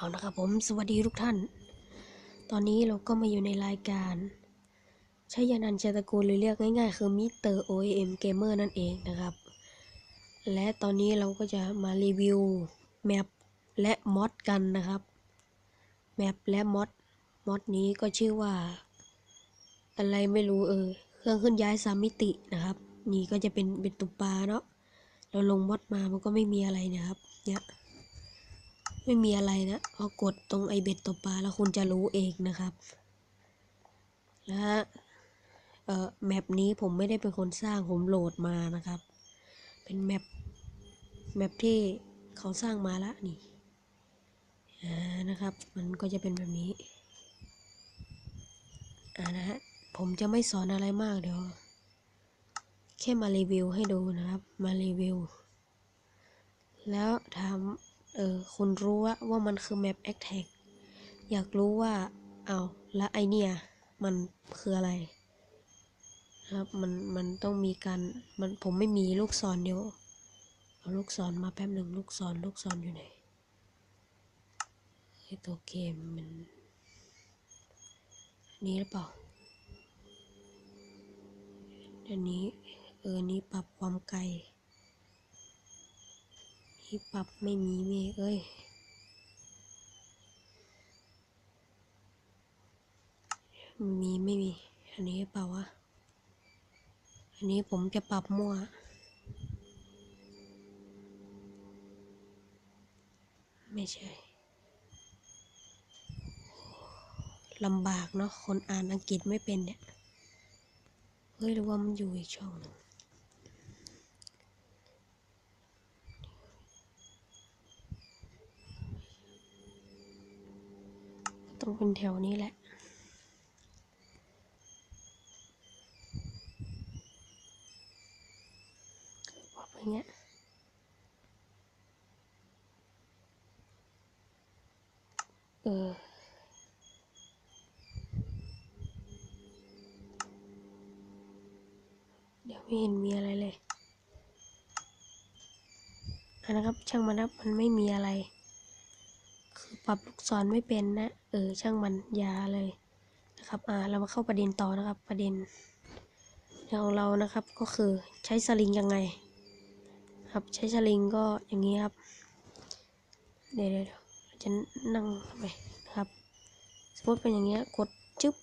เอานะครับผมสวัสดีทุกท่าน ตอนนี้เราก็มาอยู่ในรายการชยานันท์เจตกูลหรือเรียกง่ายๆ คือมิเตอร์ OEM Gamer นั่นเองนะครับ และตอนนี้เราก็จะมารีวิวแมปและมอดกันนะครับ แมปและมอดมอดนี้ก็ชื่อว่า อะไรไม่รู้เออ เครื่องขึ้นย้ายสามมิตินะครับ นี่ก็จะเป็นเบ็ดตุปลาเนาะเราลงมอดมามันก็ไม่มีอะไรนะครับเนี่ย ไม่มีอะไรนะพอกดตรงไอเบ็ดตกปลาแล้วคุณจะรู้เองนะครับและเอ่อแมปนี้ผมไม่ได้เป็นคนสร้างผมโหลดมานะครับ เป็นแมปแมปที่เขาสร้างมาละนี่อ่านะครับ มันก็จะเป็นแบบนี้อ่านะฮะผมจะไม่สอนอะไรมากเดี๋ยวแค่มารีวิวให้ดูนะครับ มารีวิว แล้วถาม เออคุณรู้ว่าว่ามันคือแมปแอคแท็กอยากรู้ว่า เอาแล้วไอเนี่ย มันคืออะไร ครับมันมันต้องมีการมันผมไม่มีลูกศรเดี๋ยวเอาลูกศรมาแป๊บหนึ่งลูกศรลูกศรอยู่ไหนไอตัวเกมมันอันนี้หรือเปล่าอันนี้เออนี้ปรับความไกล ที่ปรับไม่มีเมฆเอ้ยมีไม่มี อันนี้เปล่าวะ อันนี้ผมจะปรับมั่ว ไม่ใช่ลำบากเนาะคนอ่านอังกฤษไม่เป็นเนี่ย เฮ้ยหรือว่ามันอยู่อีกช่องหนึ่ง ต้องเป็นแถวนี้แหละบอกอย่างเงี้ยเออเดี๋ยวไม่เห็นมีอะไรเลยอันนะครับช่างมันครับมันไม่มีอะไร ปรับลูกศรไม่เป็นนะ เออ ช่างมันยาเลยนะครับ อ่า เรามาเข้าประเด็นต่อนะครับ ประเด็นของเรานะครับ ก็คือใช้สลิงยังไง ครับ ใช้สลิงก็อย่างนี้ครับเดี๋ยวเดี๋ยวเดี๋ยวจะนั่งไปนะครับ สมมติเป็นอย่างเงี้ย กดจึ๊บ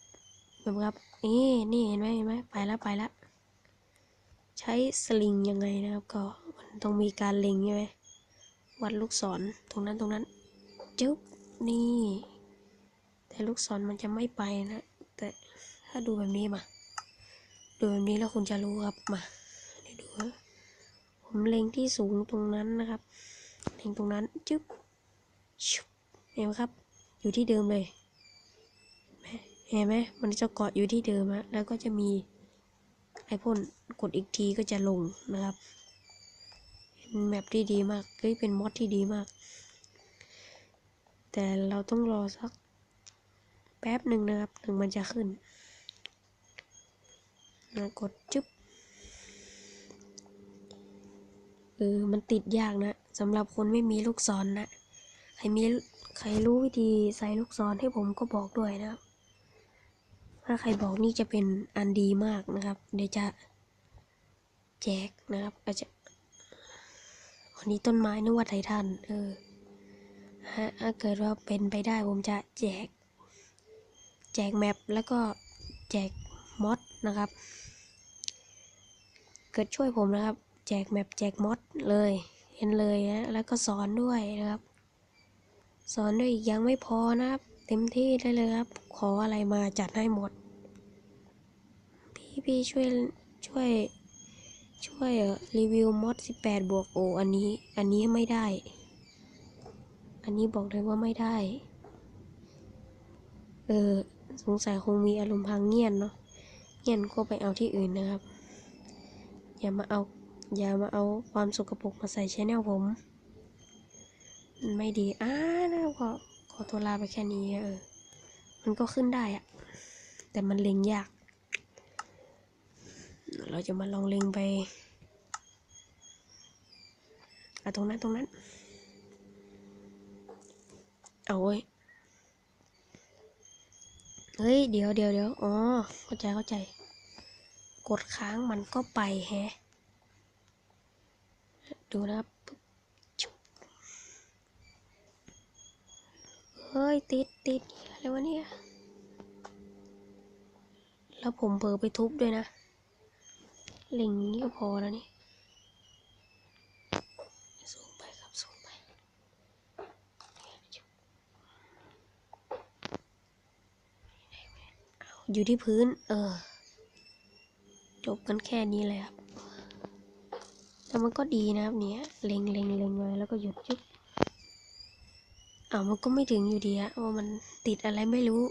แบบครับ นี่นี่เห็นไหมเห็นไหมไปแล้วไปแล้วใช้สลิงยังไงนะครับ ก็มันต้องมีการเล็งใช่ไหมวัดลูกศรตรงนั้นตรงนั้นจึ๊บ นี่ แต่ลูกศรมันจะไม่ไปนะ แต่ถ้าดูแบบนี้มา ดูแบบนี้แล้วคุณจะรู้ครับมาเดี๋ยวดูผมเล็งที่สูงตรงนั้นนะครับ เล็งตรงนั้นจึ๊บชุบเห็นไหมครับ อยู่ที่เดิมเลยเห็นไหมมันจะเกาะอยู่ที่เดิมอะแล้วก็จะมีไอพ่นกดอีกทีก็จะลงนะครับเป็นแมปที่ดีมากเฮ้ยเป็นมอดที่ดีมาก แต่เราต้องรอสักแป๊บหนึ่งนะครับถึงมันจะขึ้นนะกดจึ๊บเออมันติดยากนะสำหรับคนไม่มีลูกศรนนะใครมีใครรู้วิธีใส่ลูกศรให้ผมก็บอกด้วยนะครับ ถ้าใครบอกนี่จะเป็นอันดีมากนะครับ เดี๋ยวจะแจกนะครับอาจจะวันนี้ต้นไม้นึกว่าไททันเออ ถ้าเกิดว่าเป็นไปได้ผมจะแจก แจกแมปแล้วก็แจกมอดนะครับ เกิดช่วยผมนะครับ แจกแมปแจกมอดเลย เห็นเลยนะ แล้วก็สอนด้วยนะครับ สอนด้วยอีกยังไม่พอนะครับ เต็มที่ได้เลยครับ ขออะไรมาจัดให้หมด พี่พี่ช่วยช่วยช่วยรีวิวมอด18 บวกโออันนี้ อันนี้ไม่ได้ อันนี้บอกเลยว่าไม่ได้ เออ สงสัยคงมีอารมณ์พังเงียนเนาะ เงียนก็ไปเอาที่อื่นนะครับ อย่ามาเอา อย่ามาเอาความสกปรกมาใส่ชแนลผมมันไม่ดีอ่านะขอขอตัวลาไปแค่นี้เออ มันก็ขึ้นได้อะ แต่มันเล็งยาก เราจะมาลองเล็งไปอะตรงนั้นตรงนั้น เอาเว้ย เฮ้ย เดี๋ยวเดี๋ยวเดี๋ยวอ๋อ เข้าใจเข้าใจ กดค้างมันก็ไปแฮะ ดูนะครับปึ๊บชุบเฮ้ย ติดติดอะไรวะเนี่ย แล้วผมเผลอไปทุบด้วยนะเล็งนี้ก็พอแล้วนี่สูงไปครับสูงไป อยู่ที่พื้น เออ จบกันแค่นี้เลยครับแต่มันก็ดีนะครับเนี่ยเล็งเล็งเล็งไว้แล้วก็หยุดยุบอ้าวมันก็ไม่ถึงอยู่ดีอะว่ามันติดอะไรไม่รู้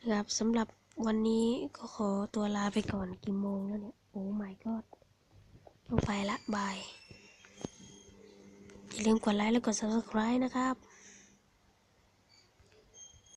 นะครับสำหรับวันนี้ก็ขอตัวลาไปก่อนกี่โมงแล้วเนี่ย โอ้ my god ต้องไปละบาย อย่าลืมกดไลค์และกด subscribe นะครับ